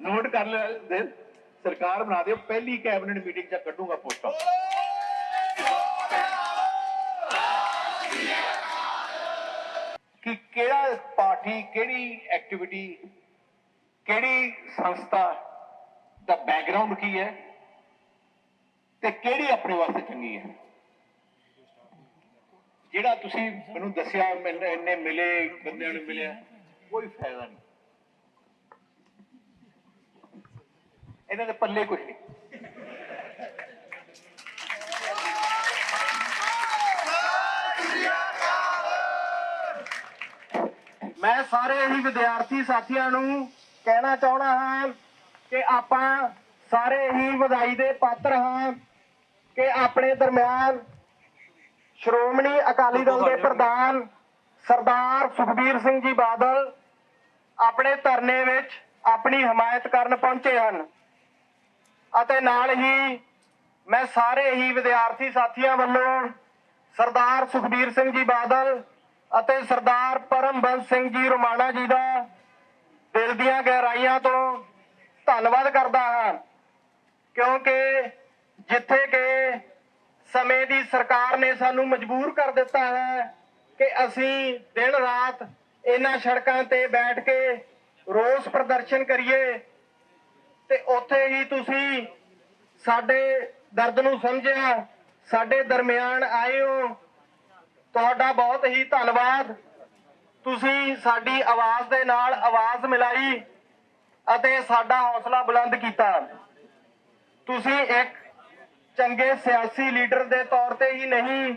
Note ਕਰ ਲੈ ਸਰਕਾਰ ਬਣਾ ਦਿਓ, ਪਹਿਲੀ ਕੈਬਨਿਟ ਮੀਟਿੰਗ ਚ ਕੱਢੂਗਾ ਪੋਸਟਾਂ। ਕਿ ਕਿਹੜਾ ਪਾਰਟੀ, ਕਿਹੜੀ ਐਕਟੀਵਿਟੀ ਕਿਹੜੀ ਸੰਸਥਾ ਦਾ ਬੈਕਗ੍ਰਾਉਂਡ ਕੀ ਹੈ ਤੇ ਕਿਹੜੀ ਆਪਣੇ ਵਾਸਤੇ ਚੰਗੀ ਹੈ? ਜਿਹੜਾ ਤੁਸੀਂ ਮੈਨੂੰ ਦੱਸਿਆ, ਮੈਨੂੰ ਇੰਨੇ ਮਿਲੇ, ਬੰਦਿਆਂ ਨੂੰ ਮਿਲਿਆ, ਕੋਈ ਫਾਇਦਾ ਨਹੀਂ। ਇਹਨਾਂ ਦੇ ਪੱਲੇ ਕੁਝ ਨਹੀਂ। ਮੈਂ ਸਾਰੇ ਹੀ ਵਿਦਿਆਰਥੀ ਸਾਥੀਆਂ ਨੂੰ ਕਹਿਣਾ ਚਾਹਣਾ ਹਾਂ ਕਿ ਆਪਾਂ ਸਾਰੇ ਹੀ ਵਧਾਈ ਦੇ ਪਾਤਰ ਹਾਂ ਕਿ ਆਪਣੇ ਦਰਮਿਆਨ ਸ਼੍ਰੋਮਣੀ ਅਕਾਲੀ ਦਲ ਦੇ ਪ੍ਰਧਾਨ ਸਰਦਾਰ ਸੁਖਬੀਰ ਸਿੰਘ ਜੀ ਬਾਦਲ ਆਪਣੇ ਧਰਨੇ ਵਿੱਚ ਆਪਣੀ ਹਮਾਇਤ ਕਰਨ ਪਹੁੰਚੇ ਹਨ। ਅਤੇ ਨਾਲ ਹੀ ਮੈਂ ਸਾਰੇ ਹੀ ਵਿਦਿਆਰਥੀ ਸਾਥੀਆਂ ਵੱਲੋਂ ਸਰਦਾਰ ਸੁਖਬੀਰ ਸਿੰਘ ਜੀ ਬਾਦਲ ਅਤੇ ਸਰਦਾਰ ਪਰਮਬੰਸ ਸਿੰਘ ਜੀ ਰੋਮਾਣਾ ਜੀ ਦਾ ਦਿਲ ਦੀਆਂ ਗਹਿਰਾਈਆਂ ਤੋਂ ਧੰਨਵਾਦ ਕਰਦਾ ਹਾਂ, ਕਿਉਂਕਿ ਜਿੱਥੇ ਕਿ ਸਮੇਂ ਦੀ ਸਰਕਾਰ ਨੇ ਸਾਨੂੰ ਮਜਬੂਰ ਕਰ ਦਿੱਤਾ ਹੈ ਕਿ ਅਸੀਂ ਦਿਨ ਰਾਤ ਇਹਨਾਂ ਸੜਕਾਂ ਤੇ ਬੈਠ ਕੇ ਰੋਸ ਪ੍ਰਦਰਸ਼ਨ ਕਰੀਏ ਤੇ ਉੱਥੇ ਹੀ ਤੁਸੀਂ ਸਾਡੇ ਦਰਦ ਨੂੰ ਸਮਝਿਆ, ਸਾਡੇ ਦਰਮਿਆਨ ਆਏ ਹੋ ਤੁਹਾਡਾ ਬਹੁਤ ਹੀ ਧੰਨਵਾਦ। ਤੁਸੀਂ ਸਾਡੀ ਆਵਾਜ਼ ਦੇ ਨਾਲ ਆਵਾਜ਼ ਮਿਲਾਈ ਅਤੇ ਸਾਡਾ ਹੌਸਲਾ ਬੁਲੰਦ ਕੀਤਾ। ਤੁਸੀਂ ਇੱਕ ਚੰਗੇ ਸਿਆਸੀ ਲੀਡਰ ਦੇ ਤੌਰ ਤੇ ਹੀ ਨਹੀਂ,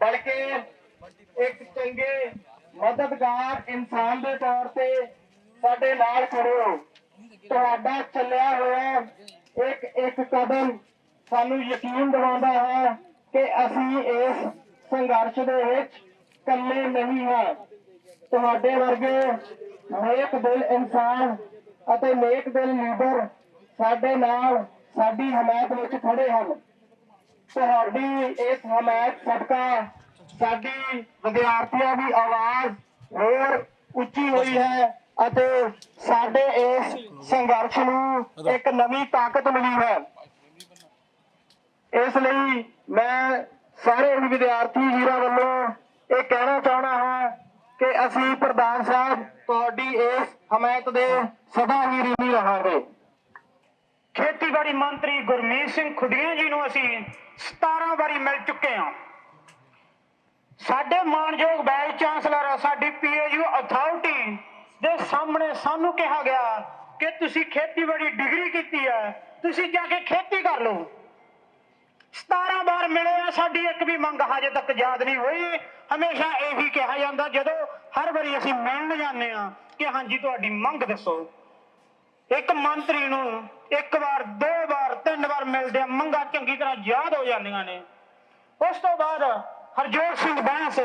ਬਲਕਿ ਇੱਕ ਚੰਗੇ ਮਦਦਗਾਰ ਇਨਸਾਨ ਦੇ ਤੌਰ ਤੇ ਸਾਡੇ ਨਾਲ ਖੜੇ ਹੋ। ਤੁਹਾਡਾ ਚੱਲਿਆ ਹੋਇਆ ਇੱਕ ਇੱਕ ਕਦਮ ਸਾਨੂੰ ਯਕੀਨ ਦਿਵਾਉਂਦਾ ਹੈ ਕਿ ਅਸੀਂ ਇਸ ਸੰਘਰਸ਼ ਦੇ ਵਿੱਚ ਇਕੱਲੇ ਨਹੀਂ ਹਾਂ। ਤੁਹਾਡੇ ਵਰਗੇ ਨੇਕ ਦਿਲ ਇਨਸਾਨ ਅਤੇ ਨੇਕ ਦਿਲ ਲੀਡਰ ਸਾਡੇ ਨਾਲ ਸਾਡੀ ਹਮਾਇਤ ਵਿੱਚ ਖੜੇ ਹਨ। ਤੁਹਾਡੀ ਇਸ ਹਮਾਇਤ ਸਦਕਾ ਸਾਡੀ ਵਿਦਿਆਰਥੀਆਂ ਦੀ ਆਵਾਜ਼ ਹੋਰ ਉੱਚੀ ਹੋਈ ਹੈ। ਅਤੇ ਸਾਡੇ ਇਸ ਸੰਘਰਸ਼ ਨੂੰ ਇੱਕ ਨਵੀਂ ਤਾਕਤ ਮਿਲੀ ਹੈ। ਇਸ ਲਈ ਮੈਂ ਸਾਰੇ ਵਿਦਿਆਰਥੀ ਵੀਰਾਂ ਵੱਲੋਂ ਇਹ ਕਹਿਣਾ ਚਾਹਣਾ ਹਾਂ ਕਿ ਅਸੀਂ ਪ੍ਰਧਾਨ ਸਾਹਿਬ, ਤੁਹਾਡੀ ਇਸ ਹਮਾਇਤ ਦੇ ਸਦਾ ਹੀ ਰੀਨੀ ਰਹਾਂਗੇ। ਖੇਤੀਬਾੜੀ ਮੰਤਰੀ ਗੁਰਮੀਤ ਸਿੰਘ ਖੁੱਡੀਆਂ ਜੀ ਨੂੰ ਅਸੀਂ 17 ਵਾਰੀ ਮਿਲ ਚੁੱਕੇ ਹਾਂ। ਸਾਡੇ ਮਾਨਯੋਗ ਵਾਈਸ ਚਾਂਸਲਰ ਸਾਡੀ ਪੀਏਯੂ ਅਥਾਰਟੀ ਦੇ ਸਾਹਮਣੇ ਸਾਨੂੰ ਕਿਹਾ ਗਿਆ ਕਿ ਤੁਸੀਂ ਖੇਤੀਬਾੜੀ ਡਿਗਰੀ ਕੀਤੀ ਹੈ, ਤੁਸੀਂ ਜਾ ਕੇ ਖੇਤੀ ਕਰ ਲਓ। 17 ਵਾਰ ਮਿਲੇ ਆ, ਸਾਡੀ ਇੱਕ ਵੀ ਮੰਗ ਹਜੇ ਤੱਕ ਯਾਦ ਨਹੀਂ ਹੋਈ। ਹਮੇਸ਼ਾ ਇਹੀ ਕਿਹਾ ਜਾਂਦਾ, ਜਦੋਂ ਹਰ ਵਾਰੀ ਅਸੀਂ ਮਿਲਣ ਜਾਂਦੇ ਆ ਕਿ ਹਾਂਜੀ, ਤੁਹਾਡੀ ਮੰਗ ਦੱਸੋ। ਇੱਕ ਮੰਤਰੀ ਨੂੰ ਇੱਕ ਵਾਰ, ਦੋ ਵਾਰ, ਤਿੰਨ ਵਾਰ ਮਿਲਦੇ ਆ ਮੰਗਾ ਚੰਗੀ ਤਰ੍ਹਾਂ ਯਾਦ ਹੋ ਜਾਂਦੀਆਂ ਨੇ। ਉਸ ਤੋਂ ਬਾਅਦ ਹਰਜੋਤ ਸਿੰਘ ਬੈਂਸ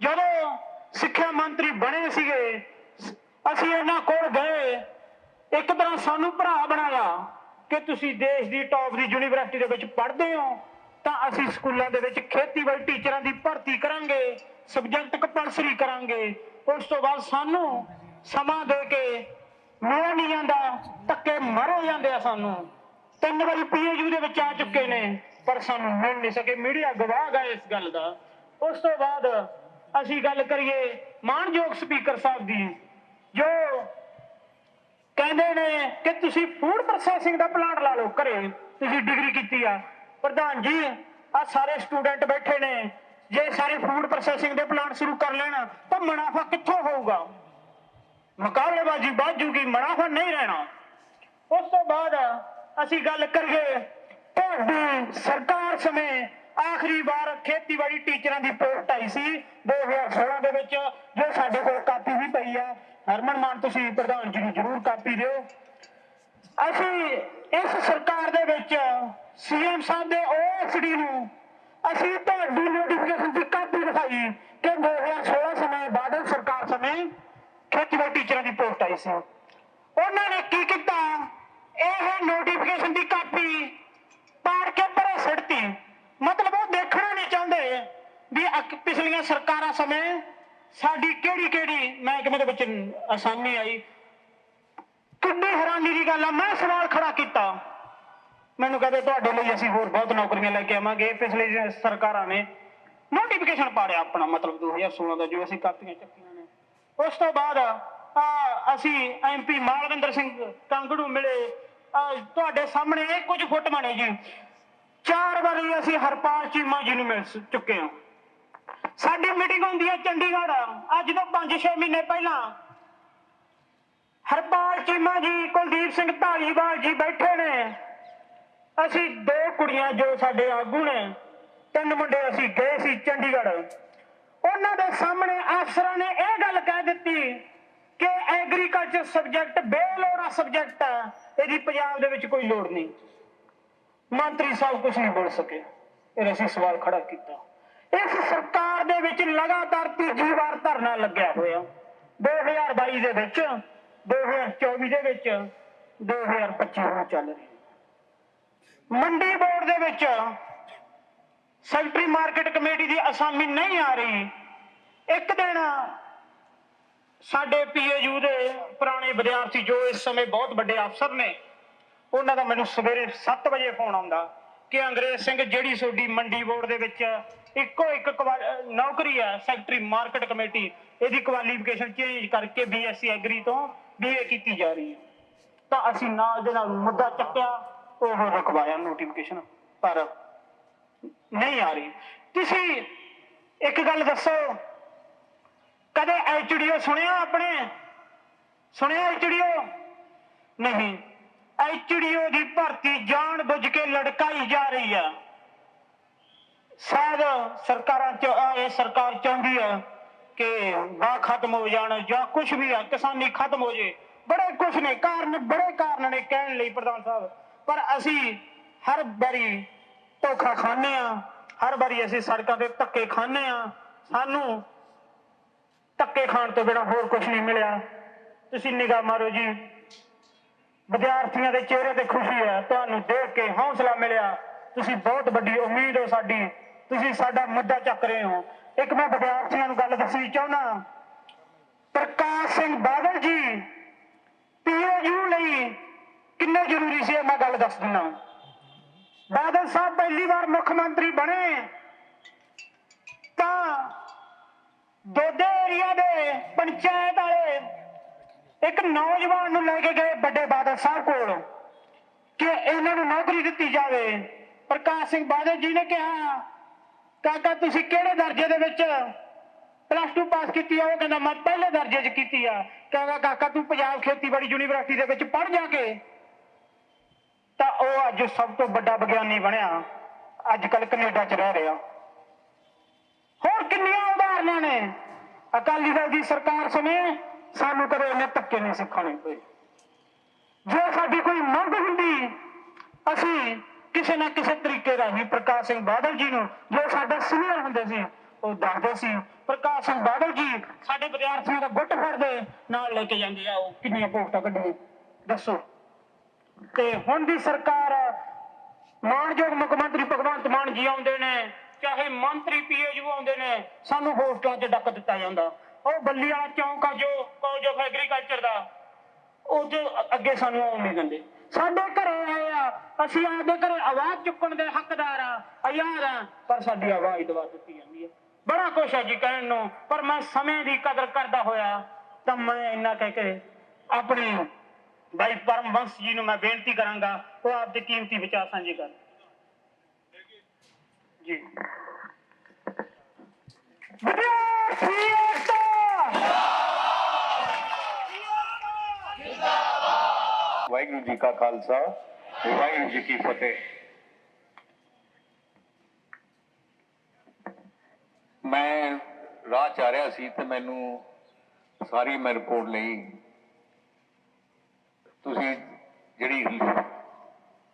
ਜਦੋਂ ਸਿੱਖਿਆ ਮੰਤਰੀ ਬਣੇ ਸੀਗੇ ਅਸੀਂ ਇਹਨਾਂ ਕੋਲ ਗਏ, ਇੱਕ ਤਰ੍ਹਾਂ ਸਾਨੂੰ ਭਰਾ ਬਣਾਇਆ ਕਿ ਤੁਸੀਂ ਦੇਸ਼ ਦੀ ਟੌਪ ਦੀ ਯੂਨੀਵਰਸਿਟੀ ਦੇ ਵਿੱਚ ਪੜ੍ਹਦੇ ਹੋ, ਤਾਂ ਅਸੀਂ ਸਕੂਲਾਂ ਦੇ ਵਿੱਚ ਖੇਤੀਬਾੜੀ ਟੀਚਰਾਂ ਦੀ ਭਰਤੀ ਕਰਾਂਗੇ ਸਬਜੈਕਟ ਕੰਪਲਸਰੀ ਕਰਾਂਗੇ। ਉਸ ਤੋਂ ਬਾਅਦ ਸਾਨੂੰ ਸਮਾਂ ਦੇ ਕੇ ਮਿਲ ਨਹੀਂ ਜਾਂਦਾ ਧੱਕੇ ਮਾਰੇ ਜਾਂਦੇ ਆ ਸਾਨੂੰ। ਤਿੰਨ ਵਾਰੀ ਪੀਏਯੂ ਦੇ ਵਿੱਚ ਆ ਚੁੱਕੇ ਨੇ, ਪਰ ਸਾਨੂੰ ਮਿਲ ਨਹੀਂ ਸਕੇ। ਮੀਡੀਆ ਗਵਾਹ ਹੈ ਇਸ ਗੱਲ ਦਾ। ਉਸ ਤੋਂ ਬਾਅਦ ਅਸੀਂ ਗੱਲ ਕਰੀਏ ਮਾਨਯੋਗ ਸਪੀਕਰ ਸਾਹਿਬ ਦੀ। ਜੋ ਕਹਿੰਦੇ ਨੇ ਕਿ ਤੁਸੀਂ ਫੂਡ ਪ੍ਰੋਸੈਸਿੰਗ ਦਾ ਪਲਾਂਟ ਲਾ ਲਓ ਘਰੇ। ਤੁਸੀਂ ਡਿਗਰੀ ਕੀਤੀ ਆ। ਪ੍ਰਧਾਨ ਜੀ ਆ ਸਾਰੇ ਸਟੂਡੈਂਟ ਬੈਠੇ ਨੇ। ਜੇ ਸਾਰੇ ਫੂਡ ਪ੍ਰੋਸੈਸਿੰਗ ਦੇ ਪਲਾਂਟ ਸ਼ੁਰੂ ਕਰ ਲੈਣ, ਤਾਂ ਮੁਨਾਫਾ ਕਿੱਥੋਂ ਹੋਊਗਾ? ਮੁਕਾਬਲੇਬਾਜ਼ੀ ਵੱਧ ਜੂਗੀ, ਮੁਨਾਫਾ ਨਹੀਂ ਰਹਿਣਾ। ਉਸ ਤੋਂ ਬਾਅਦ ਅਸੀਂ ਗੱਲ ਕਰੀਏ ਤੁਹਾਡੀ ਸਰਕਾਰ ਸਮੇਂ ਆਖਰੀ ਵਾਰ ਖੇਤੀਬਾੜੀ ਟੀਚਰਾਂ ਦੀ ਪੋਸਟ ਆਈ ਸੀ 2016 ਦੇ ਵਿੱਚ, ਜੋ ਸਾਡੇ ਕੋਲ ਕਾਪੀ ਵੀ ਪਈ ਆ। ਹਰਮਨ ਮਾਨ, ਤੁਸੀਂ ਪ੍ਰਧਾਨ ਜੀ ਨੂੰ ਜ਼ਰੂਰ ਕਾਪੀ ਦਿਓ। ਅਸੀਂ ਇਸ ਸਰਕਾਰ ਦੇ ਵਿੱਚ ਸੀਐਮ ਸਾਹਿਬ ਦੇ ਓਐਸਡੀ ਨੂੰ ਅਸੀਂ ਤੁਹਾਡੀ ਨੋਟੀਫਿਕੇਸ਼ਨ ਦੀ ਕਾਪੀ ਦਿਖਾਈ ਕਿ 2016 ਸਮੇਂ ਬਾਦਲ ਸਰਕਾਰ ਸਮੇਂ ਖੇਤੀਬਾੜੀ ਟੀਚਰਾਂ ਦੀ ਪੋਸਟ ਆਈ ਸੀ। ਉਹਨਾਂ ਨੇ ਕੀ ਕੀਤਾ? ਇਹ ਨੋਟੀਫਿਕੇਸ਼ਨ ਦੀ ਕਾਪੀ ਪਾੜ ਕੇ ਪਰੇ ਸਿੱਟਤੀ ਮਤਲਬ ਉਹ ਦੇਖਣਾ ਨਹੀਂ ਚਾਹੁੰਦੇ ਵੀ ਪਿਛਲੀਆਂ ਸਰਕਾਰਾਂ ਸਮੇਂ ਸਾਡੀ ਕਿਹੜੀ ਕਿਹੜੀ ਮਹਿਕਮੇ ਦੇ ਵਿੱਚ ਆਸਾਨੀ ਆਈ? ਕਿੰਨੀ ਹੈਰਾਨੀ ਦੀ ਗੱਲ ਆ, ਮੈਂ ਸਵਾਲ ਖੜਾ ਕੀਤਾ। ਮੈਨੂੰ ਕਹਿੰਦੇ ਤੁਹਾਡੇ ਲਈ ਅਸੀਂ ਹੋਰ ਬਹੁਤ ਨੌਕਰੀਆਂ ਲੈ ਕੇ ਆਵਾਂਗੇ। ਪਿਛਲੇ ਸਰਕਾਰਾਂ ਨੇ ਨੋਟੀਫਿਕੇਸ਼ਨ ਪਾੜਿਆ ਆਪਣਾ, ਮਤਲਬ 2016 ਦਾ ਜੋ ਅਸੀਂ ਕਾਪੀਆਂ ਚੱਕੀਆਂ ਨੇ। ਉਸ ਤੋਂ ਬਾਅਦ, ਆ, ਅਸੀਂ ਐਮਪੀ ਮਾਲਵਿੰਦਰ ਸਿੰਘ ਕੰਗੜੂ ਮਿਲੇ। ਤੁਹਾਡੇ ਸਾਹਮਣੇ ਇਹ ਕੁਝ ਫੁੱਟ ਬਣੇ ਜੀ। ਚਾਰ ਵਾਰੀ ਅਸੀਂ ਹਰਪਾਲ ਚੀਮਾ ਜੀ ਨੂੰ ਮਿਲ ਚੁੱਕੇ ਹਾਂ। ਸਾਡੀ ਮੀਟਿੰਗ ਹੁੰਦੀ ਹੈ ਚੰਡੀਗੜ੍ਹ। ਅੱਜ ਤੋਂ 5-6 ਮਹੀਨੇ ਪਹਿਲਾਂ। ਹਰਪਾਲ ਚੀਮਾ ਜੀ, ਕੁਲਦੀਪ ਸਿੰਘ ਢਾਲੀਵਾਲ ਜੀ ਬੈਠੇ ਨੇ। ਅਸੀਂ ਦੋ ਕੁੜੀਆਂ ਜੋ ਸਾਡੇ ਆਗੂ ਨੇ, ਤਿੰਨ ਮੁੰਡੇ ਅਸੀਂ ਗਏ ਸੀ ਚੰਡੀਗੜ੍ਹ। ਉਹਨਾਂ ਦੇ ਸਾਹਮਣੇ ਅਫਸਰਾਂ ਨੇ ਇਹ ਗੱਲ ਕਹਿ ਦਿੱਤੀ ਕਿ ਐਗਰੀਕਲਚਰ ਸਬਜੈਕਟ ਬੇਲੋੜਾ ਸਬਜੈਕਟ ਹੈ। ਇਹਦੀ ਪੰਜਾਬ ਦੇ ਵਿੱਚ ਕੋਈ ਲੋੜ ਨਹੀਂ। ਮੰਤਰੀ ਸਾਹਿਬ ਕੁਝ ਨਹੀਂ ਬੋਲ ਸਕੇ। ਇਹ ਅਸੀਂ ਸਵਾਲ ਖੜਾ ਕੀਤਾ। ਇਸ ਸਰਕਾਰ ਦੇ ਵਿੱਚ ਲਗਾਤਾਰ ਤੀਜੀ ਵਾਰ ਧਰਨਾ ਲੱਗਿਆ ਹੋਇਆ। 2022 ਦੇ ਵਿੱਚ 2024 ਦੇ ਵਿੱਚ 2025 ਨੂੰ ਚੱਲ ਰਿਹਾ। ਮੰਡੀ ਬੋਰਡ ਦੇ ਵਿੱਚ ਸੈਕਟਰੀ ਮਾਰਕੀਟ ਕਮੇਟੀ ਦੀ ਅਸਾਮੀ ਨਹੀਂ ਆ ਰਹੀ। ਇੱਕ ਦਿਨ ਸਾਡੇ ਪੀਏਯੂ ਦੇ ਪੁਰਾਣੇ ਵਿਦਿਆਰਥੀ ਜੋ ਇਸ ਸਮੇਂ ਬਹੁਤ ਵੱਡੇ ਅਫਸਰ ਨੇ, ਉਹਨਾਂ ਦਾ ਮੈਨੂੰ ਸਵੇਰੇ 7 ਵਜੇ ਫੋਨ ਆਉਂਦਾ। ਕਿ ਅੰਗਰੇਜ਼ ਸਿੰਘ ਜਿਹੜੀ ਤੁਹਾਡੀ ਮੰਡੀ ਬੋਰਡ ਦੇ ਵਿੱਚ ਇੱਕੋ ਇੱਕ ਕੁਆ- ਨੌਕਰੀ ਹੈ ਸੈਕਟਰੀ ਮਾਰਕੀਟ ਕਮੇਟੀ ਇਹਦੀ ਕੁਆਲੀਫਿਕੇਸ਼ਨ ਚੇਂਜ ਕਰਕੇ ਬੀਐਸਸੀ ਐਗਰੀ ਤੋਂ ਬੀਏ ਕੀਤੀ ਜਾ ਰਹੀ ਹੈ। ਤਾਂ ਅਸੀਂ ਨਾਲ ਦੇ ਨਾਲ ਮੁੱਦਾ ਚੱਕਿਆ, ਉਹ ਰਖਵਾਇਆ ਨੋਟੀਫਿਕੇਸ਼ਨ ਪਰ ਨਹੀਂ ਆ ਰਹੀ। ਤੁਸੀਂ ਇੱਕ ਗੱਲ ਦੱਸੋ, ਕਦੇ ਐਚਡੀਓ ਸੁਣਿਆ ਆਪਣੇ? ਸੁਣਿਆ ਐਚਡੀਓ ਨਹੀਂ। ਐਚਡੀਓ ਦੀ ਭਰਤੀ ਜਾਣ ਬੁੱਝ ਕੇ ਲੜਕਾਈ ਜਾ ਰਹੀ ਹੈ ਸ਼ਾਇਦ ਸਰਕਾਰਾਂ ਚ ਇਹ ਸਰਕਾਰ ਚਾਹੁੰਦੀ ਹੈ ਕਿ ਵਾਹ ਖਤਮ ਹੋ ਜਾਣ ਜਾਂ ਕੁਝ ਵੀ ਹੈ ਕਿਸਾਨੀ ਖਤਮ ਹੋ ਜੇ। ਬੜੇ ਕੁਝ ਨੇ, ਕਾਰਨ, ਬੜੇ ਕਾਰਨ ਨੇ ਕਹਿਣ ਲਈ ਪ੍ਰਧਾਨ ਸਾਹਿਬ। ਪਰ ਅਸੀਂ ਹਰ ਵਾਰੀ ਧੋਖਾ ਖਾਂਦੇ ਆ, ਹਰ ਵਾਰੀ ਅਸੀਂ ਸੜਕਾਂ ਤੇ ਧੱਕੇ ਖਾਂਦੇ ਆ। ਸਾਨੂੰ ਧੱਕੇ ਖਾਣ ਤੋਂ ਬਿਨਾਂ ਹੋਰ ਕੁਝ ਨਹੀਂ ਮਿਲਿਆ। ਤੁਸੀਂ ਨਿਗਾਹ ਮਾਰੋ ਜੀ। ਵਿਦਿਆਰਥੀਆਂ ਦੇ ਚਿਹਰੇ ਤੇ ਖੁਸ਼ੀ ਹੈ, ਤੁਹਾਨੂੰ ਦੇਖ ਕੇ ਹੌਸਲਾ ਮਿਲਿਆ। ਤੁਸੀਂ ਬਹੁਤ ਵੱਡੀ ਉਮੀਦ ਹੋ ਸਾਡੀ। ਤੁਸੀਂ ਸਾਡਾ ਮੁੱਦਾ ਚੱਕ ਰਹੇ ਹੋ। ਇੱਕ ਮੈਂ ਵਿਦਿਆਰਥੀਆਂ ਨੂੰ ਗੱਲ ਦੱਸਣੀ ਚਾਹੁੰਦਾ ਪ੍ਰਕਾਸ਼ ਸਿੰਘ ਬਾਦਲ ਜੀ ਪੀਏਯੂ ਲਈ ਕਿੰਨੇ ਜ਼ਰੂਰੀ ਸੀ? ਮੈਂ ਗੱਲ ਦੱਸ ਦਿੰਦਾ ਬਾਦਲ ਸਾਹਿਬ ਪਹਿਲੀ ਵਾਰ ਮੁੱਖ ਮੰਤਰੀ ਬਣੇ। ਤਾਂ ਦੋਦੇ ਏਰੀਆ ਦੇ ਪੰਚਾਇਤ ਵਾਲੇ ਇੱਕ ਨੌਜਵਾਨ ਨੂੰ ਲੈ ਕੇ ਗਏ ਵੱਡੇ ਬਾਦਲ ਸਾਹਿਬ ਕੋਲ ਕਿ ਇਹਨਾਂ ਨੂੰ ਨੌਕਰੀ ਦਿੱਤੀ ਜਾਵੇ। ਪ੍ਰਕਾਸ਼ ਸਿੰਘ ਬਾਦਲ ਜੀ ਨੇ ਕਿਹਾ, ਕਾਕਾ, ਤੁਸੀਂ ਕਿਹੜੇ ਦਰਜੇ ਦੇ ਵਿੱਚ ਪਲੱਸ 2 ਪਾਸ ਕੀਤੀ ਆ? ਉਹ ਕਹਿੰਦਾ, ਮੈਂ ਪਹਿਲੇ ਦਰਜੇ 'ਚ ਕੀਤੀ ਆ। ਕਹਿੰਦਾ, ਕਾਕਾ, ਤੂੰ ਪੰਜਾਬ ਖੇਤੀਬਾੜੀ ਯੂਨੀਵਰਸਿਟੀ ਦੇ ਵਿੱਚ ਪੜ੍ਹ ਜਾ ਕੇ। ਤਾਂ ਉਹ ਅੱਜ ਸਭ ਤੋਂ ਵੱਡਾ ਵਿਗਿਆਨੀ ਬਣਿਆ। ਅੱਜ ਕੱਲ ਕੈਨੇਡਾ 'ਚ ਰਹਿ ਰਿਹਾ। ਹੋਰ ਕਿੰਨੀਆਂ ਉਦਾਹਰਨਾਂ ਨੇ? ਅਕਾਲੀ ਦਲ ਦੀ ਸਰਕਾਰ ਸਮੇਂ ਸਾਨੂੰ ਕਦੇ ਇੰਨੇ ਧੱਕੇ ਨਹੀਂ ਸਿੱਖਣੇ। ਪਏ ਜੇ ਸਾਡੀ ਕੋਈ ਮੰਗ ਹੁੰਦੀ, ਅਸੀਂ ਕਿਸੇ ਨਾ ਕਿਸੇ ਤਰੀਕੇ ਰਾਹੀਂ ਪ੍ਰਕਾਸ਼ ਸਿੰਘ ਬਾਦਲ ਜੀ ਨੂੰ, ਜੋ ਸਾਡੇ ਸੀਨੀਅਰ ਹੁੰਦੇ ਸੀ, ਉਹ ਦੱਸਦੇ ਸੀ, ਪ੍ਰਕਾਸ਼ ਸਿੰਘ ਬਾਦਲ ਜੀ ਸਾਡੇ ਵਿਦਿਆਰਥੀਆਂ ਦਾ ਗੁੱਟ ਫੜਦੇ, ਨਾਲ ਲੈ ਕੇ ਜਾਂਦੇ ਆ, ਉਹ ਕਿੰਨੀਆਂ ਭੋਗਤਾ ਕੱਢਦੇ। ਦੱਸੋ। ਤੇ ਹੁਣ ਦੀ ਸਰਕਾਰ ਮਾਨਯੋਗ ਮੁੱਖ ਮੰਤਰੀ ਭਗਵੰਤ ਮਾਨ ਜੀ ਆਉਂਦੇ ਨੇ, ਚਾਹੇ ਮੰਤਰੀ ਪੀਏਯੂ ਆਉਂਦੇ ਨੇ, ਸਾਨੂੰ ਹੋਸਟਲਾਂ 'ਚ ਡੱਕ ਦਿੱਤਾ ਜਾਂਦਾ। ਉਹ ਬੱਲੀ ਵਾਲਾ ਚੌਂਕ ਆ ਜੋ ਕਾਲਜ ਆਫ ਐਗਰੀਕਲਚਰ ਦਾ? ਉਹਦੇ ਅ- ਅੱਗੇ ਸਾਨੂੰ ਆਉਣ ਨਹੀਂ ਦਿੰਦੇ। ਸਾਡੇ ਘਰੇ ਆਏ ਆ, ਅਸੀਂ ਆਪਦੇ ਘਰੇ ਆਵਾਜ਼ ਚੁੱਕਣ ਦੇ ਹੱਕਦਾਰ ਆ ਆਜ਼ਾਦ ਆ, ਪਰ ਸਾਡੀ ਆਵਾਜ਼ ਦਬਾ ਦਿੱਤੀ ਜਾਂਦੀ ਹੈ ਬੜਾ ਕੁਛ ਹੈ ਜੀ ਕਹਿਣ ਨੂੰ, ਪਰ ਮੈਂ ਸਮੇਂ ਦੀ ਕਦਰ ਕਰਦਾ ਹੋਇਆ, ਤਾਂ ਮੈਂ ਇੰਨਾ ਕਹਿ ਕੇ ਆਪਣੇ ਭਾਈ ਪਰਮਵੰਸ਼ ਜੀ ਨੂੰ ਮੈਂ ਬੇਨਤੀ ਕਰਾਂਗਾ, ਉਹ ਆਪਦੇ ਕੀਮਤੀ ਵਿਚਾਰ ਸਾਂਝੇ ਕਰਨ। ਜੀ। ਵਿਦਿਆਰਥੀ ਵਾਹਿਗੁਰੂ ਜੀ ਕਾ ਖਾਲਸਾ, ਵਾਹਿਗੁਰੂ ਜੀ ਕੀ ਫਤਿਹ। ਮੈਂ ਰਾਹ ਚ ਆ ਰਿਹਾ ਸੀ ਤੇ ਮੈਨੂੰ ਸਾਰੀ ਮੈਂ ਰਿਪੋਰਟ ਲਈ। ਤੁਸੀਂ ਜਿਹੜੀ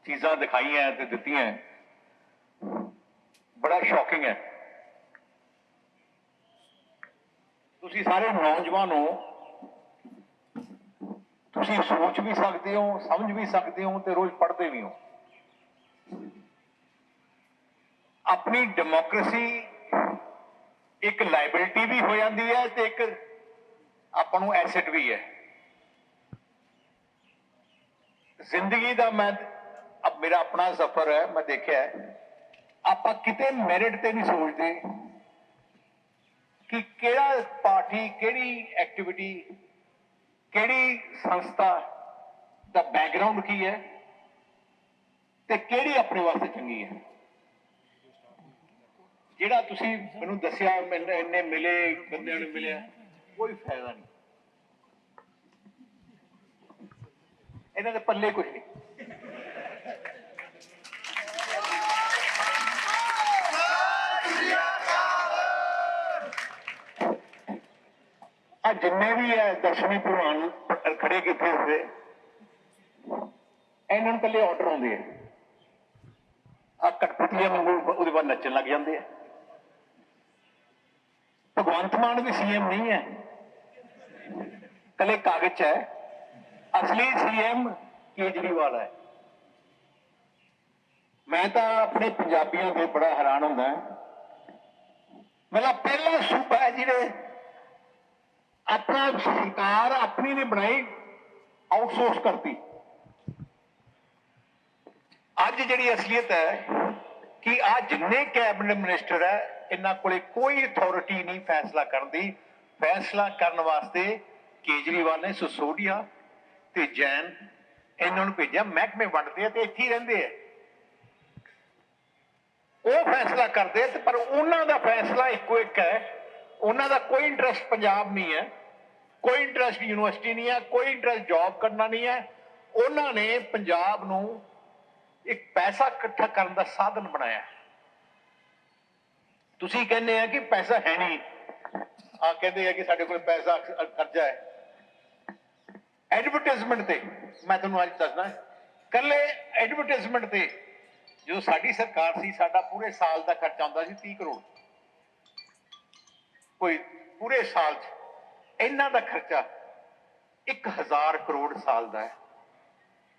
ਚੀਜ਼ਾਂ ਦਿਖਾਈਆਂ ਤੇ ਦਿੱਤੀਆਂ, ਬੜਾ ਸ਼ੌਕਿੰਗ ਹੈ। ਤੁਸੀਂ ਸਾਰੇ ਨੌਜਵਾਨ ਹੋ ਤੁਸੀਂ ਸੋਚ ਵੀ ਸਕਦੇ ਹੋ, ਸਮਝ ਵੀ ਸਕਦੇ ਹੋ ਤੇ ਰੋਜ਼ ਪੜ੍ਹਦੇ ਵੀ ਹੋ। ਆਪਣੀ ਡੈਮੋਕ੍ਰੇਸੀ ਇੱਕ ਲਾਇਬਿਲਟੀ ਵੀ ਹੋ ਜਾਂਦੀ ਹੈ ਤੇ ਇੱਕ ਆਪਾਂ ਨੂੰ ਐਸੈਟ ਵੀ ਹੈ। ਜ਼ਿੰਦਗੀ ਦਾ ਮੈਂ, ਅਬ ਮੇਰਾ ਆਪਣਾ ਸਫ਼ਰ ਹੈ, ਮੈਂ ਦੇਖਿਆ ਆਪਾਂ ਕਿਤੇ ਮੈਰਿਟ ਤੇ ਨਹੀਂ ਸੋਚਦੇ ਕਿ ਕਿਹੜਾ ਪਾਰਟੀ, ਕਿਹੜੀ ਐਕਟੀਵਿਟੀ ਕਿਹੜੀ ਸੰਸਥਾ ਦਾ ਬੈਕਗ੍ਰਾਉਂਡ ਕੀ ਹੈ? ਤੇ ਕਿਹੜੀ ਆਪਣੇ ਵਾਸਤੇ ਚੰਗੀ ਹੈ? ਜਿਹੜਾ ਤੁਸੀਂ ਮੈਨੂੰ ਦੱਸਿਆ, ਮੈਨੂੰ ਇੰਨੇ ਮਿਲੇ, ਬੰਦਿਆਂ ਨੂੰ ਮਿਲਿਆ, ਕੋਈ ਫਾਇਦਾ ਨਹੀਂ। ਇਹਨਾਂ ਦੇ ਪੱਲੇ ਕੁਝ ਨਹੀਂ। ਆ ਜਿੰਨੇ ਵੀ ਹੈ ਦਰਸ਼ਨੀ ਪ੍ਰਵਾਨ ਖੜੇ ਕੀਤੇ ਹੋਏ, ਇਹਨਾਂ ਨੂੰ ਕੱਲੇ ਆਰਡਰ ਆਉਂਦੇ ਆ। ਆ ਕਟਪਟੀਆਂ ਵਾਂਗੂ ਉਹਦੇ ਬਾਅਦ ਨੱਚਣ ਲੱਗ ਜਾਂਦੇ ਆ। ਭਗਵੰਤ ਮਾਨ ਵੀ ਸੀਐਮ ਨਹੀਂ ਹੈ। ਕੱਲੇ ਕਾਗਜ਼ ਹੈ। ਅਸਲੀ ਸੀਐਮ ਕੇਜਰੀਵਾਲ ਹੈ। ਮੈਂ ਤਾਂ ਆਪਣੇ ਪੰਜਾਬੀਆਂ ਤੇ ਬੜਾ ਹੈਰਾਨ ਹੁੰਦਾ। ਮੇਰਾ ਪਹਿਲਾ ਸੂਬਾ ਹੈ ਜਿਹੜੇ ਆਪਣਾ ਸਰਕਾਰ ਆਪਣੀ ਨੇ ਬਣਾਈ ਆਊਟਸੋਰਸ ਕਰਤੀ। ਅੱਜ ਜਿਹੜੀ ਅਸਲੀਅਤ ਹੈ ਕਿ ਆ ਜਿੰਨੇ ਕੈਬਨਿਟ ਮਿਨਿਸਟਰ ਹੈ, ਇਹਨਾਂ ਕੋਲੇ ਕੋਈ ਅਥਾਰਟੀ ਨਹੀਂ ਫੈਸਲਾ ਕਰਨ ਦੀ। ਫੈਸਲਾ ਕਰਨ ਵਾਸਤੇ ਕੇਜਰੀਵਾਲ ਨੇ ਸੁਸੋਡੀਆ ਤੇ ਜੈਨ ਇਹਨਾਂ ਨੂੰ ਭੇਜਿਆ, ਮਹਿਕਮੇ ਵੰਡਦੇ ਆ ਤੇ ਇੱਥੇ ਹੀ ਰਹਿੰਦੇ ਆ। ਉਹ ਫੈਸਲਾ ਕਰਦੇ ਤੇ ਪਰ ਉਹਨਾਂ ਦਾ ਫੈਸਲਾ ਇੱਕੋ ਇੱਕ ਹੈ ਉਹਨਾਂ ਦਾ ਕੋਈ ਇੰਟਰਸਟ ਪੰਜਾਬ ਨਹੀਂ ਹੈ, ਕੋਈ ਇੰਟਰਸਟ ਯੂਨੀਵਰਸਿਟੀ ਨਹੀਂ ਹੈ, ਕੋਈ ਇੰਟਰਸਟ ਜੌਬ ਕਰਨਾ ਨਹੀਂ ਹੈ। ਉਹਨਾਂ ਨੇ ਪੰਜਾਬ ਨੂੰ ਇੱਕ ਪੈਸਾ ਇਕੱਠਾ ਕਰਨ ਦਾ ਸਾਧਨ ਬਣਾਇਆ। ਤੁਸੀਂ ਕਹਿੰਦੇ ਆ ਕਿ ਪੈਸਾ ਹੈ ਨਹੀਂ। ਆ ਕਹਿੰਦੇ ਆ ਕਿ ਸਾਡੇ ਕੋਲ ਪੈਸਾ ਅਕ- ਕਰਜ਼ਾ ਹੈ। ਐਡਵਰਟਾਈਜ਼ਮੈਂਟ ਤੇ ਮੈਂ ਤੁਹਾਨੂੰ ਅੱਜ ਦੱਸਦਾ, ਕੱਲੇ ਐਡਵਰਟਾਈਜ਼ਮੈਂਟ ਤੇ ਜੋ ਸਾਡੀ ਸਰਕਾਰ ਸੀ, ਸਾਡਾ ਪੂਰੇ ਸਾਲ ਦਾ ਖਰਚਾ ਆਉਂਦਾ ਸੀ 30 ਕਰੋੜ। ਕੋਈ ਪੂਰੇ ਸਾਲ 'ਚ। ਇਹਨਾਂ ਦਾ ਖਰਚਾ 1000 ਕਰੋੜ ਸਾਲ ਦਾ ਹੈ।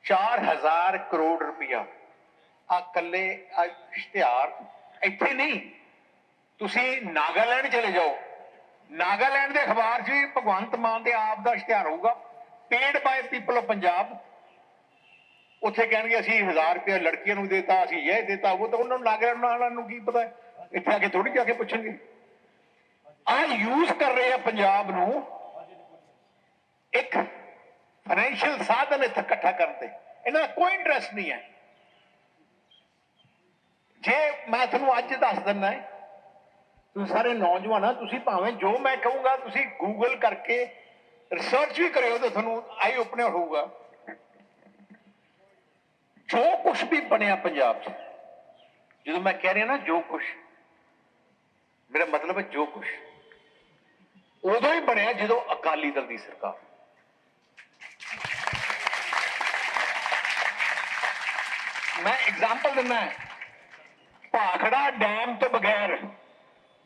4000 ਕਰੋੜ ਰੁਪਇਆ। ਆ ਕੱਲੇ ਇਸ਼ਤਿਹਾਰ ਇੱਥੇ ਨਹੀਂ। ਤੁਸੀਂ ਨਾਗਾਲੈਂਡ ਚਲੇ ਜਾਓ। ਨਾਗਾਲੈਂਡ ਦੇ ਅਖਬਾਰ 'ਚ ਵੀ ਭਗਵੰਤ ਮਾਨ ਦੇ ਆਪ ਦਾ ਇਸ਼ਤਿਹਾਰ ਹੋਊਗਾ। Paid by people of Punjab ਉੱਥੇ ਕਹਿਣਗੇ ਅਸੀਂ 1000 ਰੁਪਏ ਲੜਕੀਆਂ ਨੂੰ ਦੇਤਾ, ਅਸੀਂ ਇਹ ਦੇਤਾ। ਉਹ ਤਾਂ ਉਹਨਾਂ ਨੂੰ ਨਾਗਾਲੈਂਡ ਵਾਲਿਆਂ ਨੂੰ ਕੀ ਪਤਾ ਹੈ? ਇੱਥੇ ਆ ਕੇ ਥੋੜੀ ਜਾ ਕੇ ਪੁੱਛਣਗੇ। ਆ ਯੂਜ਼ ਕਰ ਰਹੇ ਆ ਪੰਜਾਬ ਨੂੰ ਇੱਕ ਫਾਈਨੈਂਸ਼ੀਅਲ ਸਾਧਨ ਇੱਥੇ ਇਕੱਠਾ ਕਰਨ ਤੇ ਇਹਨਾਂ ਦਾ ਕੋਈ ਇੰਟਰਸਟ ਨਹੀਂ ਹੈ। ਜੇ ਮੈਂ ਤੁਹਾਨੂੰ ਅੱਜ ਦੱਸ ਦਿੰਦਾ ਤੁਸੀਂ ਸਾਰੇ ਨੌਜਵਾਨ ਆ, ਤੁਸੀਂ ਭਾਵੇਂ ਜੋ ਮੈਂ ਕਹੂੰਗਾ, ਤੁਸੀਂ ਗੂਗਲ ਕਰਕੇ ਰਿਸਰਚ ਵੀ ਕਰਿਓ ਤਾਂ ਤੁਹਾਨੂੰ ਆਈ ਓਪਨਰ ਹੋਊਗਾ। ਜੋ ਕੁਝ ਵੀ ਬਣਿਆ ਪੰਜਾਬ 'ਚ, ਜਦੋਂ ਮੈਂ ਕਹਿ ਰਿਹਾ ਨਾ ਜੋ ਕੁਝ ਮੇਰਾ ਮਤਲਬ ਹੈ ਜੋ ਕੁਝ ਉਦੋਂ ਹੀ ਬਣਿਆ ਜਦੋਂ ਅਕਾਲੀ ਦਲ ਦੀ ਸਰਕਾਰ। ਮੈਂ ਐਗਜ਼ਾਮਪਲ ਦਿੰਦਾ ਭਾਖੜਾ ਡੈਮ ਤੋਂ ਬਗੈਰ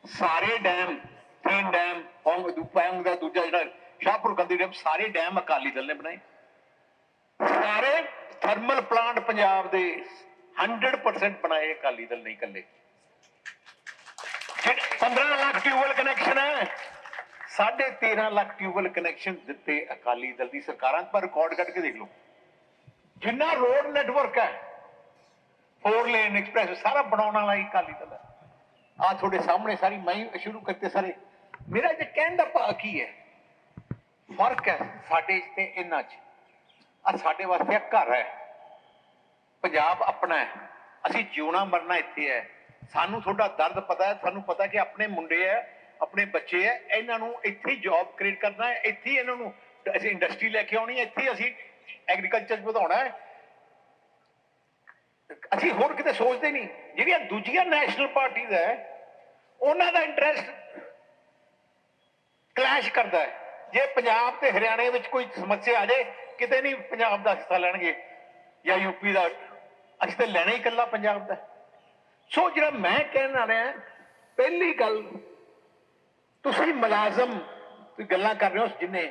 ਸਾਰੇ ਡੈਮ ਤਿੰਨ ਡੈਮ ਔਂਗ ਦੁਪਾਇੰਗ ਦਾ ਦੂਜਾ ਜਿਹੜਾ ਸ਼ਾਹਪੁਰ ਕੰਦੀ ਡੈਮ ਸਾਰੇ ਡੈਮ ਅਕਾਲੀ ਦਲ ਨੇ ਬਣਾਏ। ਸਾਰੇ ਥਰਮਲ ਪਲਾਂਟ ਪੰਜਾਬ ਦੇ 100% ਬਣਾਏ, ਅਕਾਲੀ ਦਲ ਨਹੀਂ ਕੱਲੇ 15 ਲੱਖ ਟਿਊਬਲ ਕਨੈਕਸ਼ਨ ਹੈ ਸਾਢੇ 13 ਲੱਖ ਟਿਊਬਲ ਕਨੈਕਸ਼ਨ ਦਿੱਤੇ ਅਕਾਲੀ ਦਲ ਦੀ ਸਰਕਾਰਾਂ ਪਰ ਰਿਕਾਰਡ ਕੱਢ ਕੇ ਦੇਖ ਲਓ। ਜਿੰਨਾ ਰੋਡ ਨੈਟਵਰਕ ਹੈ ਫੋਰ ਲੇਨ ਐਕਸਪ੍ਰੈਸ ਸਾਰਾ ਬਣਾਉਣ ਵਾਲਾ ਹੀ ਅਕਾਲੀ ਦਲ ਹੈ। ਆ ਤੁਹਾਡੇ ਸਾਹਮਣੇ ਸਾਰੀ, ਮੈਂ ਸ਼ੁਰੂ ਕਰਤੇ ਸਾਰੇ। ਮੇਰਾ ਜੇ ਕਹਿਣ ਦਾ ਭਾਅ ਕੀ ਹੈ? ਫ਼ਰਕ ਹੈ ਸਾਡੇ ਤੇ ਇਹਨਾਂ 'ਚ। ਆ ਸਾਡੇ ਵਾਸਤੇ ਇੱਕ ਘਰ ਹੈ। ਪੰਜਾਬ ਆਪਣਾ ਹੈ। ਅਸੀਂ ਜਿਉਣਾ ਮਰਨਾ ਇੱਥੇ ਹੈ। ਸਾਨੂੰ ਤੁਹਾਡਾ ਦਰਦ ਪਤਾ ਹੈ, ਸਾਨੂੰ ਪਤਾ ਕਿ ਆਪਣੇ ਮੁੰਡੇ ਹੈ ਆਪਣੇ ਬੱਚੇ ਹੈ, ਇਹਨਾਂ ਨੂੰ ਇੱਥੇ ਹੀ ਜੌਬ ਕ੍ਰੀਏਟ ਕਰਨਾ ਹੈ, ਇੱਥੇ ਹੀ ਇਹਨਾਂ ਨੂੰ ਅਸੀਂ ਇੰਡਸਟਰੀ ਲੈ ਕੇ ਆਉਣੀ ਹੈ, ਇੱਥੇ ਅਸੀਂ ਐਗਰੀਕਲਚਰ ਵਧਾਉਣਾ ਹੈ। ਅਸੀਂ ਹੋਰ ਕਿਤੇ ਸੋਚਦੇ ਨਹੀਂ, ਜਿਹੜੀਆਂ ਦੂਜੀਆਂ ਨੈਸ਼ਨਲ ਪਾਰਟੀਆਂ ਹੈ, ਉਹਨਾਂ ਦਾ ਇੰਟਰਸਟ ਕਲੈਸ਼ ਕਰਦਾ ਹੈ। ਜੇ ਪੰਜਾਬ ਤੇ ਹਰਿਆਣੇ ਵਿੱਚ ਕੋਈ ਸਮੱਸਿਆ ਆ ਜਾਏ, ਕਿਤੇ ਨਹੀਂ ਪੰਜਾਬ ਦਾ ਹਿੱਸਾ ਲੈਣਗੇ, ਜਾਂ ਯੂਪੀ ਦਾ। ਅਸੀਂ ਤਾਂ ਲੈਣਾ ਹੀ ਇਕੱਲਾ ਪੰਜਾਬ ਦਾ। ਸੋ ਜਿਹੜਾ ਮੈਂ ਕਹਿਣ ਆ ਰਿਹਾ, ਪਹਿਲੀ ਗੱਲ ਤੁਸੀਂ ਮੁਲਾਜ਼ਮ ਤੁਸੀਂ ਗੱਲਾਂ ਕਰ ਰਹੇ ਹੋ ਜਿੰਨੇ।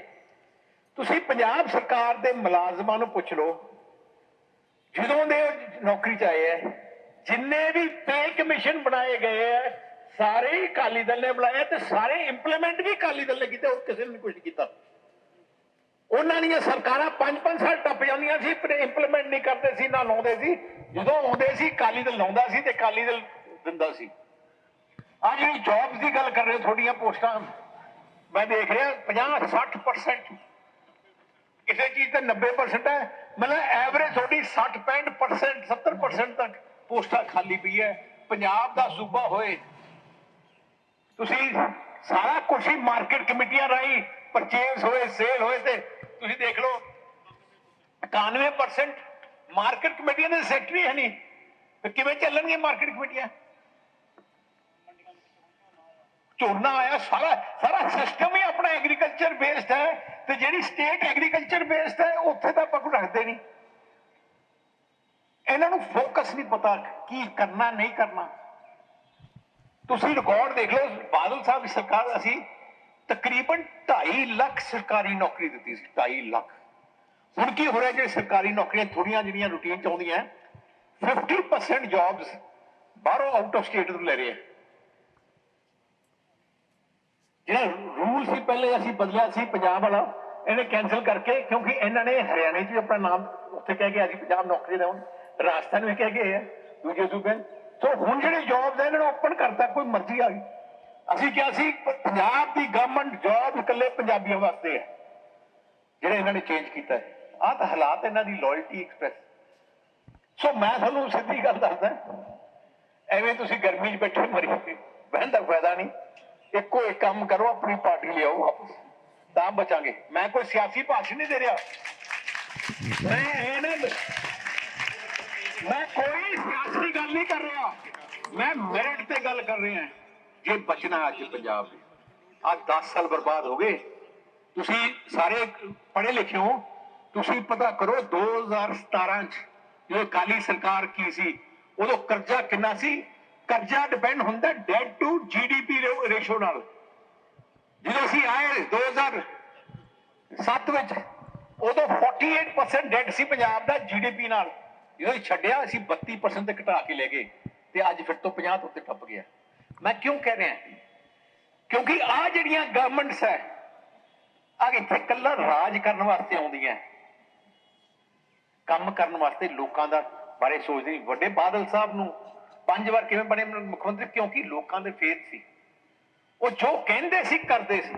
ਤੁਸੀਂ ਪੰਜਾਬ ਸਰਕਾਰ ਦੇ ਮੁਲਾਜ਼ਮਾਂ ਨੂੰ ਪੁੱਛ ਲਓ, ਜਦੋਂ ਦੇ ਉਹ ਨੌਕਰੀ ਚ ਆਏ ਹੈ ਜਿੰਨੇ ਵੀ ਪੇ ਕਮਿਸ਼ਨ ਬਣਾਏ ਗਏ ਹੈ ਸਾਰੇ ਅਕਾਲੀ ਦਲ ਨੇ ਬਣਾਏ ਤੇ ਸਾਰੇ ਇੰਪਲੀਮੈਂਟ ਵੀ ਅਕਾਲੀ ਦਲ ਨੇ ਕੀਤੇ, ਹੋਰ ਕਿਸੇ ਨੇ ਕੁਝ ਕੀਤਾ। ਉਹਨਾਂ ਦੀਆਂ ਸਰਕਾਰਾਂ 5-5 ਸਾਲ ਟੱਪ ਜਾਂਦੀਆਂ ਸੀ ਪਰ ਇੰਪਲੀਮੈਂਟ ਨਹੀਂ ਕਰਦੇ ਸੀ, ਨਾ ਲਾਉਂਦੇ ਸੀ। ਜਦੋਂ ਆਉਂਦੇ ਸੀ, ਅਕਾਲੀ ਦਲ ਲਾਉਂਦਾ ਸੀ ਤੇ ਅਕਾਲੀ ਦਲ ਦਿੰਦਾ ਸੀ। ਆ ਜਿਹੜੀ ਜੌਬਸ ਦੀ ਗੱਲ ਕਰ ਰਹੇ ਹੋ, ਤੁਹਾਡੀਆਂ ਪੋਸਟਾਂ, ਮੈਂ ਦੇਖ ਰਿਹਾ 50 60% ਕਿਸੇ ਚੀਜ਼ ਤੇ 90% ਹੈ, ਮਤਲਬ ਐਵਰੇਜ ਤੁਹਾਡੀ 60 65% 70% ਤੱਕ ਪੋਸਟਾਂ ਖਾਲੀ ਪਈ ਹੈ। ਪੰਜਾਬ ਦਾ ਸੂਬਾ ਹੋਏ। ਤੁਸੀਂ ਸਾਰਾ ਕੁਝ ਹੀ ਮਾਰਕੀਟ ਕਮੇਟੀਆਂ ਰਾਹੀਂ ਪਰਚੇਸ ਹੋਏ ਸੇਲ ਹੋਏ ਤੇ ਤੁਸੀਂ ਦੇਖ ਲਓ 91% ਮਾਰਕੀਟ ਕਮੇਟੀਆਂ ਦੇ ਸੈਕਟਰੀ ਹੈ ਨਹੀਂ ਫਿਰ ਕਿਵੇਂ ਚੱਲਣਗੇ ਮਾਰਕੀਟ ਕਮੇਟੀਆਂ? ਝੋਨਾ ਆਇਆ, ਸਾਰਾ ਸਾਰਾ ਸਿਸਟਮ ਹੀ ਆਪਣਾ ਐਗਰੀਕਲਚਰ ਬੇਸਡ ਹੈ ਤੇ ਜਿਹੜੀ ਸਟੇਟ ਐਗਰੀਕਲਚਰ ਬੇਸਡ ਹੈ, ਉੱਥੇ ਤਾਂ ਆਪਾਂ ਕੋਈ ਰੱਖਦੇ ਨਹੀਂ। ਇਹਨਾਂ ਨੂੰ ਫੋਕਸ ਨਹੀਂ ਪਤਾ ਕੀ ਕਰਨਾ, ਨਹੀਂ ਕਰਨਾ। ਤੁਸੀਂ ਰਿਕਾਰਡ ਦੇਖ ਲਓ, ਬਾਦਲ ਸਾਹਿਬ ਦੀ ਸਰਕਾਰ ਅਸੀਂ ਤਕਰੀਬਨ 2.5 ਲੱਖ ਸਰਕਾਰੀ ਨੌਕਰੀ ਦਿੱਤੀ ਸੀ 2.5 ਲੱਖ। ਹੁਣ ਕੀ ਹੋ ਰਿਹਾ ਜੇ ਸਰਕਾਰੀ ਨੌਕਰੀਆਂ ਥੋੜੀਆਂ ਜਿਹੜੀਆਂ ਰੂਟੀਨ ਚ ਆਉਂਦੀਆਂ 50% ਜੌਬਸ ਬਾਹਰੋਂ ਆਊਟ ਆਫ ਸਟੇਟ ਤੋਂ ਲੈ ਰਹੇ ਆ। ਜਿਹੜਾ ਰੂਲ ਸੀ, ਪਹਿਲੇ ਅਸੀਂ ਬਦਲਿਆ ਸੀ, ਪੰਜਾਬ ਵਾਲਾ, ਇਹਨੇ ਕੈਨਸਲ ਕਰਕੇ, ਕਿਉਂਕਿ ਇਹਨਾਂ ਨੇ ਹਰਿਆਣੇ 'ਚ ਵੀ ਆਪਣਾ ਨਾਮ ਉੱਥੇ ਕਹਿ ਕੇ ਅਸੀਂ ਪੰਜਾਬ ਨੌਕਰੀ ਦੇਵਣ ਰਾਜਸਥਾਨ ਵੀ ਕਹਿ ਗਏ ਆ, ਦੂਜੇ ਸੂਬੇ ਸੋ ਹੁਣ ਜਿਹੜੇ ਜੌਬਸ ਇਹਨਾਂ ਨੂੰ ਓਪਨ ਕਰਤਾ, ਕੋਈ ਮਰਜ਼ੀ ਆ ਗਈ। ਅਸੀਂ ਕਿਹਾ ਸੀ, ਪੰਜਾਬ ਦੀ ਗਵਰਨਮੈਂਟ ਜੌਬ ਇਕੱਲੇ ਪੰਜਾਬੀਆਂ ਵਾਸਤੇ ਹੈ। ਜਿਹੜੇ ਇਹਨਾਂ ਨੇ ਚੇਂਜ ਕੀਤਾ ਹੈ। ਆਹ ਤਾਂ ਹਾਲਾਤ ਇਹਨਾਂ ਦੀ ਲਾਇਲਟੀ ਐਕਸਪ੍ਰੈਸ ਸੋ ਮੈਂ ਤੁਹਾਨੂੰ ਸਿੱਧੀ ਗੱਲ ਦੱਸਦਾ, ਐਵੇਂ ਤੁਸੀਂ ਗਰਮੀ 'ਚ ਬੈਠੇ ਮਰੀ ਬਹਿਣ ਦਾ ਫਾਇਦਾ ਨਹੀਂ। ਇੱਕੋ ਇੱਕ ਕੰਮ ਕਰੋ, ਆਪਣੀ ਪਾਰਟੀ ਲਿਆਓ ਵਾਪਸ। ਤਾਂ ਬਚਾਂਗੇ। ਮੈਂ ਕੋਈ ਸਿਆਸੀ ਭਾਸ਼ਣ ਨਹੀਂ ਦੇ ਰਿਹਾ। ਮੈਂ ਇਹ ਨਾ ਮੈਂ ਕੋਈ ਸਿਆਸੀ ਗੱਲ ਨਹੀਂ ਕਰ ਰਿਹਾ। ਮੈਂ ਮੈਰਿਟ ਤੇ ਗੱਲ ਕਰ ਰਿਹਾ। ਜੇ ਬਚਣਾ ਅੱਜ ਪੰਜਾਬ ਦੇ ਆ 10 ਸਾਲ ਬਰਬਾਦ ਹੋ ਗਏ। ਤੁਸੀਂ ਸਾਰੇ ਪੜ੍ਹੇ ਲਿਖੇ ਹੋ। ਤੁਸੀਂ ਪਤਾ ਕਰੋ 2017 ਚ ਜਦੋਂ ਕਾਲੀ ਸਰਕਾਰ ਕੀ ਸੀ ਉਦੋਂ ਕਰਜ਼ਾ ਕਿੰਨਾ ਸੀ? ਕਰਜ਼ਾ ਡਿਪੈਂਡ ਹੁੰਦਾ ਡੈਟ ਟੂ ਜੀਡੀਪੀ ਰੇਸ਼ੋ ਨਾਲ। ਜਦੋਂ ਅਸੀਂ ਆਏ 2007 ਵਿੱਚ, ਉਦੋਂ 48% ਡੈਟ ਸੀ ਪੰਜਾਬ ਦਾ ਜੀਡੀਪੀ ਨਾਲ। ਜਦੋਂ ਛੱਡਿਆ, ਅਸੀਂ 32% ਤੇ ਘਟਾ ਕੇ ਲੈ ਗਏ ਤੇ ਅੱਜ ਫਿਰ ਤੋਂ 50 ਤੋਂ ਉੱਤੇ ਟੱਪ ਗਿਆ। ਮੈਂ ਕਿਉਂ ਕਹਿ ਰਿਹਾ? ਕਿਉਂਕਿ ਆ ਜਿਹੜੀਆਂ ਗਵਰਨਮੈਂਟਸ ਹੈ ਆ ਇੱਥੇ ਕੱਲਾ ਰਾਜ ਕਰਨ ਵਾਸਤੇ ਆਉਂਦੀਆਂ। ਕੰਮ ਕਰਨ ਵਾਸਤੇ ਲੋਕਾਂ ਦਾ ਬਾਰੇ ਸੋਚਦੇ ਨਹੀਂ ਵੱਡੇ ਬਾਦਲ ਸਾਹਿਬ ਨੂੰ ਪੰਜ ਵਾਰ ਕਿਵੇਂ ਬਣੇ ਮੁੱਖ ਮੰਤਰੀ? ਕਿਉਂਕਿ ਲੋਕਾਂ ਦੇ ਫੇਥ ਸੀ। ਉਹ ਜੋ ਕਹਿੰਦੇ ਸੀ, ਕਰਦੇ ਸੀ।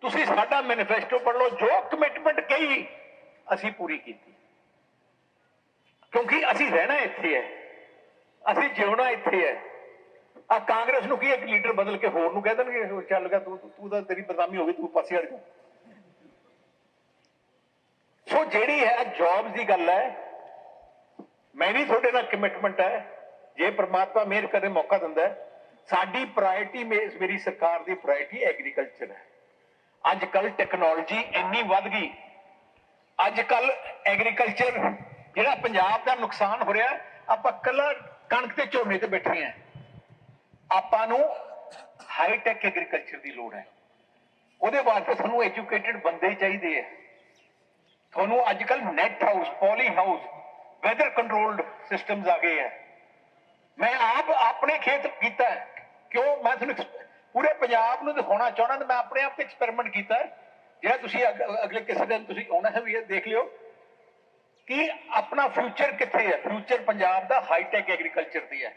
ਤੁਸੀਂ ਸਾਡਾ ਮੈਨੀਫੈਸਟੋ ਪੜ੍ਹ ਲਓ, ਜੋ ਕਮਿਟਮੈਂਟ ਕਹੀ, ਅਸੀਂ ਪੂਰੀ ਕੀਤੀ। ਕਿਉਂਕਿ ਅਸੀਂ ਰਹਿਣਾ ਇੱਥੇ ਹੈ। ਅਸੀਂ ਜਿਉਣਾ ਇੱਥੇ ਹੈ। ਆ ਕਾਂਗਰਸ ਨੂੰ ਕੀ ਇੱਕ ਲੀਡਰ ਬਦਲ ਕੇ ਹੋਰ ਨੂੰ ਕਹਿ ਦੇਣਗੇ? ਚੱਲ ਗਿਆ, ਤੂੰ ਤੂੰ ਤਾਂ ਤੇਰੀ ਬਦਨਾਮੀ ਹੋ ਗਈ, ਤੂੰ ਪਾਸੇ ਹਟ ਜਾ। ਸੋ ਜਿਹੜੀ ਹੈ ਜੌਬਸ ਦੀ ਗੱਲ ਹੈ, ਮੈਂ ਵੀ ਤੁਹਾਡੇ ਨਾਲ ਕਮਿਟਮੈਂਟ ਹੈ। ਜੇ ਪ੍ਰਮਾਤਮਾ ਮਿਹਰ ਕਰੇ ਮੌਕਾ ਦਿੰਦਾ ਹੈ, ਸਾਡੀ ਪ੍ਰਾਇੋਰਟੀ ਮੇਰੀ ਸਰਕਾਰ ਦੀ ਪ੍ਰਾਇੋਰਟੀ ਐਗਰੀਕਲਚਰ ਹੈ। ਅੱਜ ਕੱਲ ਟੈਕਨੋਲੋਜੀ ਇੰਨੀ ਵੱਧ ਗਈ। ਅੱਜ ਕੱਲ ਐਗਰੀਕਲਚਰ ਜਿਹੜਾ ਪੰਜਾਬ ਦਾ ਨੁਕਸਾਨ ਹੋ ਰਿਹਾ ਆਪਾਂ ਕੱਲਾ ਕਣਕ ਤੇ ਝੋਨੇ ਤੇ ਬੈਠੇ ਹਾਂ। ਆਪਾਂ ਨੂੰ ਹਾਈ ਟੈਕ ਐਗਰੀਕਲਚਰ ਦੀ ਲੋੜ ਹੈ। ਉਹਦੇ ਵਾਸਤੇ ਤੁਹਾਨੂੰ ਐਜੂਕੇਟਿਡ ਬੰਦੇ ਚਾਹੀਦੇ ਆ ਤੁਹਾਨੂੰ ਅੱਜ ਕੱਲ net house poly house weather controlled systems ਆ ਗਏ ਆ ਆਪ ਆਪਣੇ ਖੇਤ ਕੀਤਾ ਕਿਉਂ? ਮੈਂ ਤੁਹਾਨੂੰ ਪੂਰੇ ਪੰਜਾਬ ਨੂੰ ਦਿਖਾਉਣਾ ਚਾਹਣਾ ਤੇ ਮੈਂ ਆਪਣੇ ਆਪ ਤੇ ਐਕਸਪੈਰੀਮੈਂਟ ਕੀਤਾ ਜਿਹੜਾ ਤੁਸੀਂ ਅਗਲੇ ਕਿਸੇ ਦਿਨ ਤੁਸੀਂ ਆਉਣਾ ਹੈ ਵੀ ਇਹ ਦੇਖ ਲਿਓ ਕਿ ਆਪਣਾ ਫਿਊਚਰ ਕਿੱਥੇ ਹੈ। ਫਿਊਚਰ ਪੰਜਾਬ ਦਾ ਹਾਈ ਟੈਕ ਐਗਰੀਕਲਚਰ ਦੀ ਹੈ।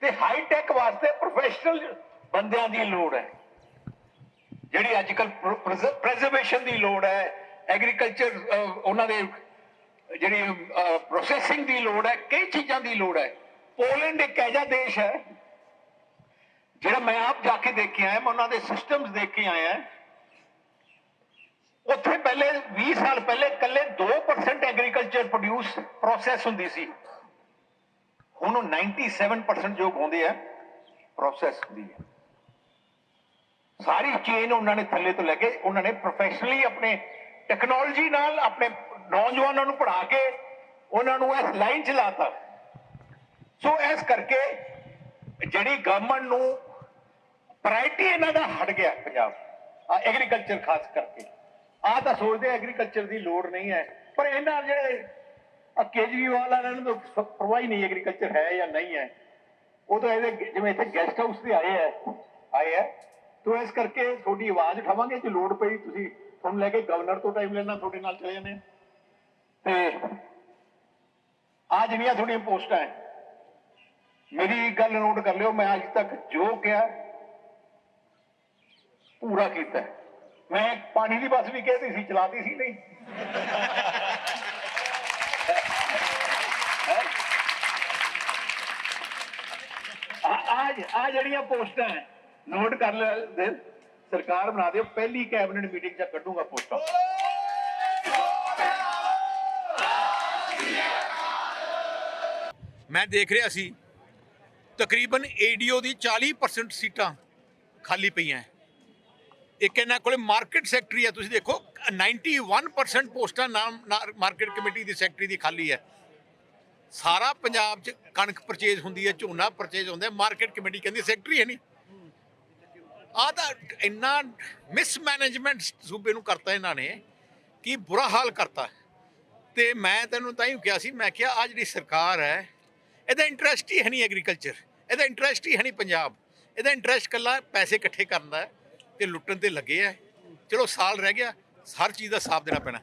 ਤੇ ਹਾਈ ਟੈਕ ਵਾਸਤੇ ਪ੍ਰੋਫੈਸ਼ਨਲ ਬੰਦਿਆਂ ਦੀ ਲੋੜ ਹੈ। ਜਿਹੜੀ ਅੱਜ ਕੱਲ ਪ੍ਰੀਜ਼ਰਵੇਸ਼ਨ ਦੀ ਲੋੜ ਹੈ। ਐਗਰੀਕਲਚਰ ਉਹਨਾਂ ਦੇ ਜਿਹੜੀ ਪ੍ਰੋਸੈਸਿੰਗ ਦੀ ਲੋੜ ਹੈ। ਕਈ ਚੀਜ਼ਾਂ ਦੀ ਲੋੜ ਹੈ। ਪੋਲੈਂਡ ਇੱਕ ਐਜਾ ਦੇਸ਼ ਹੈ, ਜਿਹੜਾ ਮੈਂ ਆਪ ਜਾ ਕੇ ਦੇਖ ਕੇ ਆਇਆ ਮੈਂ ਉਹਨਾਂ ਦੇ ਸਿਸਟਮਸ ਦੇਖ ਕੇ ਆਇਆ ਉੱਥੇ ਪਹਿਲੇ 20 ਸਾਲ ਪਹਿਲੇ ਕੱਲੇ 2% ਐਗਰੀਕਲਚਰ ਪ੍ਰੋਡਿਊਸ ਪ੍ਰੋਸੈਸ ਹੁੰਦੀ ਸੀ। ਹੁਣ ਉਹ 97% ਜੋ ਉਗਾਉਂਦੇ ਆ ਪ੍ਰੋਸੈਸ ਹੁੰਦੀ ਹੈ। ਸਾਰੀ ਚੇਨ ਉਹਨਾਂ ਨੇ ਥੱਲੇ ਤੋਂ ਲੈ ਕੇ ਉਹਨਾਂ ਨੇ ਪ੍ਰੋਫੈਸ਼ਨਲੀ ਆਪਣੇ ਟੈਕਨੋਲੋਜੀ ਨਾਲ ਆਪਣੇ ਨੌਜਵਾਨਾਂ ਨੂੰ ਪੜ੍ਹਾ ਕੇ ਉਹਨਾਂ ਨੂੰ ਇਸ ਲਾਈਨ 'ਚ ਲਾਤਾ ਸੋ ਇਸ ਕਰਕੇ ਜਿਹੜੀ ਗਵਰਨਮੈਂਟ ਨੂੰ ਪ੍ਰਾਇਰਟੀ ਇਹਨਾਂ ਦਾ ਹਟ ਗਿਆ ਪੰਜਾਬ। ਆ ਐਗਰੀਕਲਚਰ ਖਾਸ ਕਰਕੇ। ਆ ਤਾਂ ਸੋਚਦੇ ਐਗਰੀਕਲਚਰ ਦੀ ਲੋੜ ਨਹੀਂ ਹੈ, ਪਰ ਇਹਨਾਂ ਜਿਹੜੇ ਕੇਜਰੀਵਾਲ ਵਾਲਿਆਂ ਨੂੰ ਤਾਂ ਪਰਵਾਹ ਹੀ ਨਹੀਂ ਐਗਰੀਕਲਚਰ ਹੈ ਜਾਂ ਨਹੀਂ ਹੈ। ਉਹ ਤਾਂ ਇਹਦੇ ਜਿਵੇਂ ਇੱਥੇ ਗੈਸਟ ਹਾਊਸ ਤੇ ਆਏ ਹੈ ਆਏ ਹੈ। ਤੋ ਇਸ ਕਰਕੇ ਤੁਹਾਡੀ ਆਵਾਜ਼ ਉਠਾਵਾਂਗੇ, ਜੇ ਲੋੜ ਪਈ ਤੁਸੀਂ ਤੁਹਾਨੂੰ ਲੈ ਕੇ ਗਵਰਨਰ ਤੋਂ ਟਾਈਮ ਲੈਣਾ, ਤੁਹਾਡੇ ਨਾਲ ਚਲੇ ਜਾਂਦੇ ਆ ਤੇ ਆ ਜਿਹੜੀਆਂ ਤੁਹਾਡੀਆਂ ਪੋਸਟਾਂ ਹੈ ਮੇਰੀ ਗੱਲ ਨੋਟ ਕਰ ਲਿਓ, ਮੈਂ ਅੱਜ ਤੱਕ ਜੋ ਕਿਹਾ, ਪੂਰਾ ਕੀਤਾ। ਮੈਂ ਪਾਣੀ ਦੀ ਬੱਸ ਵੀ ਕਹਿਤੀ ਸੀ, ਚਲਾਤੀ ਸੀ ਨਹੀਂ। ਅੱਜ ਆ ਜਿਹੜੀਆਂ ਪੋਸਟਾਂ ਨੋਟ ਕਰ ਲੈ, ਦੇ, ਸਰਕਾਰ ਬਣਾ ਦਿਓ, ਪਹਿਲੀ ਕੈਬਨਿਟ ਮੀਟਿੰਗ ਚ ਕੱਢੂਗਾ ਪੋਸਟਾਂ। ਮੈਂ ਦੇਖ ਰਿਹਾ ਸੀ ਤਕਰੀਬਨ ਏਡੀਓ ਦੀ 40% ਸੀਟਾਂ ਖਾਲੀ ਪਈਆਂ ਇੱਕ ਇਹਨਾਂ ਕੋਲੇ ਮਾਰਕੀਟ ਸੈਕਟਰੀ ਹੈ ਤੁਸੀਂ ਦੇਖੋ 91% ਪੋਸਟਾਂ ਨਾਮ ਮਾਰਕੀਟ ਕਮੇਟੀ ਦੀ ਸੈਕਟਰੀ ਦੀ ਖਾਲੀ ਹੈ। ਸਾਰਾ ਪੰਜਾਬ 'ਚ ਕਣਕ ਪਰਚੇਜ਼ ਹੁੰਦੀ ਹੈ, ਝੋਨਾ ਪਰਚੇਜ਼ ਹੁੰਦਾ ਮਾਰਕੀਟ ਕਮੇਟੀ ਕਹਿੰਦੀ ਸੈਕਟਰੀ ਹੈ ਨਹੀਂ। ਆਹ ਤਾਂ ਇੰਨਾ ਮਿਸਮੈਨੇਜਮੈਂਟ ਸੂਬੇ ਨੂੰ ਕਰਤਾ ਇਹਨਾਂ ਨੇ ਕਿ ਬੁਰਾ ਹਾਲ ਕਰਤਾ। ਤੇ ਮੈਂ ਤੈਨੂੰ ਤਾਂ ਹੀ ਕਿਹਾ ਸੀ, ਮੈਂ ਕਿਹਾ ਆ ਜਿਹੜੀ ਸਰਕਾਰ ਹੈ ਇਹਦਾ ਇੰਟਰਸਟ ਹੀ ਹੈ ਨਹੀਂ ਐਗਰੀਕਲਚਰ ਇਹਦਾ ਇੰਟਰਸਟ ਹੀ ਹੈ ਨਹੀਂ ਪੰਜਾਬ। ਇਹਦਾ ਇੰਟਰਸਟ ਕੱਲਾ ਪੈਸੇ ਇਕੱਠੇ ਕਰਨ ਦਾ ਹੈ ਤੇ ਲੁੱਟਣ ਤੇ ਲੱਗੇ ਆ ਚਲੋ ਸਾਲ ਰਹਿ ਗਿਆ, ਹਰ ਚੀਜ਼ ਦਾ ਹਿਸਾਬ ਦੇਣਾ ਪੈਣਾ।